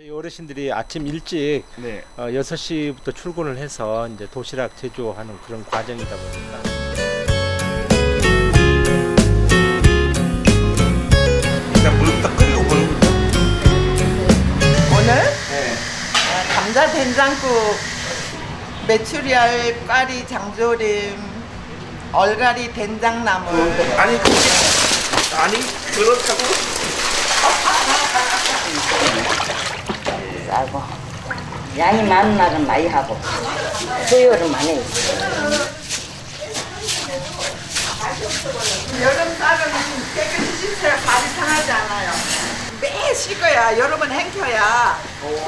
저희 어르신들이 아침 일찍 네. 어, 6시부터 출근을 해서 이제 도시락 제조하는 그런 과정이다 보니까 일단 물부터 끓이고 보는 거죠. 오늘 네. 아, 감자 된장국, 메추리알 꽈리 장조림, 얼갈이 된장나물. 아니 그게 아니 그렇다고 양이 많은 날은 많이 하고 수요일은 많이 해요. 여름 쌀은 깨끗이 씻어야 밥이 상하지 않아요. 매 씻어야 여름은 행켜야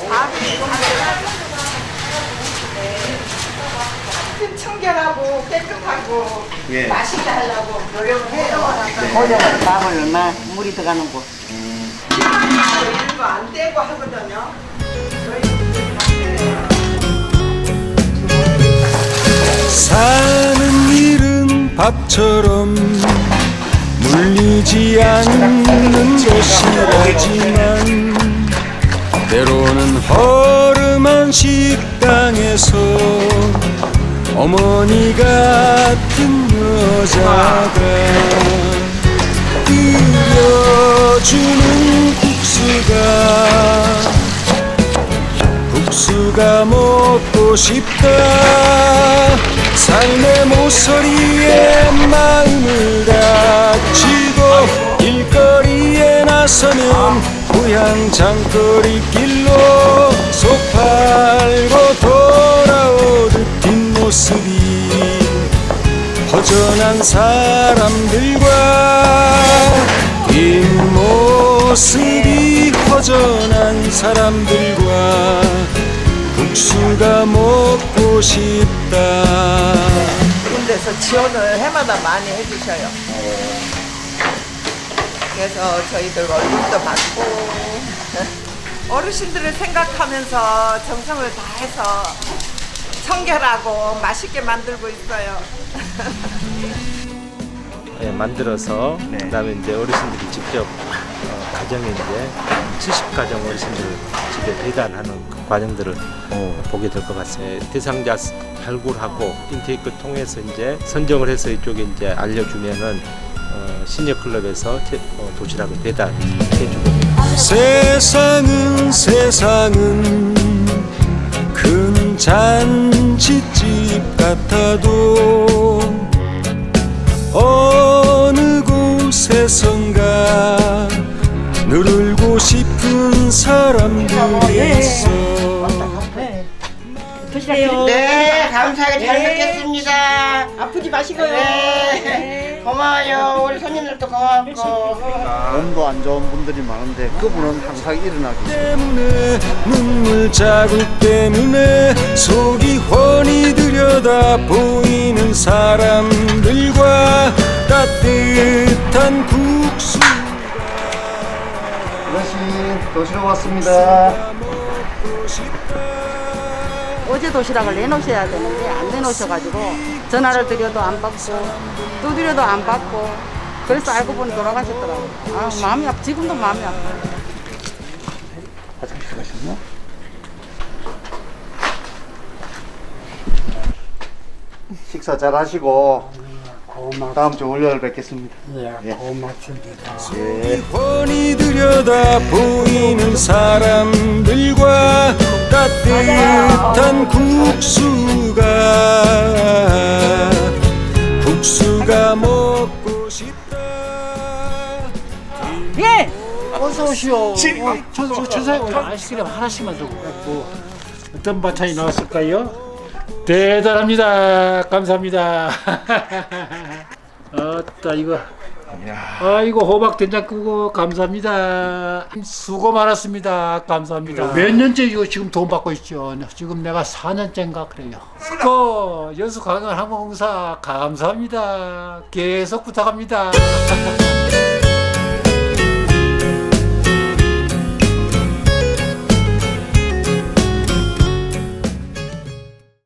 밥이 네. 청결하고 깨끗하고 예. 맛있게 하려고 노력을 해요. 고정을 밥을 얼마 물이 들어가는 거 이런 거안 떼고 하거든요. 밥처럼 물리지 않는 것이라지만 때로는 허름한 식당에서 어머니 같은 여자가 끓여주는 국수가 국수가 먹고 싶다. 삶의 모서리에 마음을 다치고 길거리에 나서면 고향 장거리 길로 속 팔고 돌아오듯 뒷모습이 허전한 사람들과 뒷모습이 허전한 사람들과 국수가 먹고 싶다 군데서 지원을 해마다 많이 해주셔요. 그래서 저희들 월급도 받고 어르신들을 생각하면서 정성을 다해서 청결하고 맛있게 만들고 있어요. 예, 만들어서 네. 그다음에 이제 어르신들이 직접 어, 가정에 이제 70가정 어르신들 집에 배달하는 그 과정들을 보게 될 것 같습니다. 예, 대상자 발굴하고 인테이크 통해서 이제 선정을 해서 이쪽에 이제 알려주면은 어, 시니어 클럽에서 테- 어, 도시락을 배달해주고 세상은 세상은 큰 잔치집 같아도 어느 곳에선가 싶은 사람들이 있어 네, 감사하게 잘 먹겠습니다. 아프지 마시고요. 네, 고마워요. 우리 손님들도 고맙고. 몸도 안 좋은 분들이 많은데 그분은 항상 일어나고 때문에 눈물 자국 때문에 속이 훤히 들여다 보이는 사람들과 따뜻한 국수 어르신 도시락 왔습니다 어제 도시락을 내놓으셔야 되는데 안 내놓으셔가지고 전화를 드려도 안 받고 두드려도 안 받고 그래서 알고 보니 돌아가셨더라고요. 아, 마음이 아프 지금도 마음이 아파요. 화장실 가셨나? 식사 잘 하시고 다음 주 월요일 뵙겠습니다 예, 고맙습니다 예. 훤히 들여다 보이는 사람들과 따뜻한 국수가 국수가 먹고 싶다 예! 어서 오시오. 어, 저, 저, 주세요. 아이스크림 하나씩만 주고. 뭐, 어떤 반찬이 나왔을까요? 대단합니다. 감사합니다. 어따 이거. 아이고 호박 된장국고 감사합니다. 수고 많았습니다. 감사합니다. 몇 년째 이거 지금 돈 받고 있죠. 지금 내가 4년째인가 그래요. 수고 연수 강연 항공사 감사합니다. 계속 부탁합니다.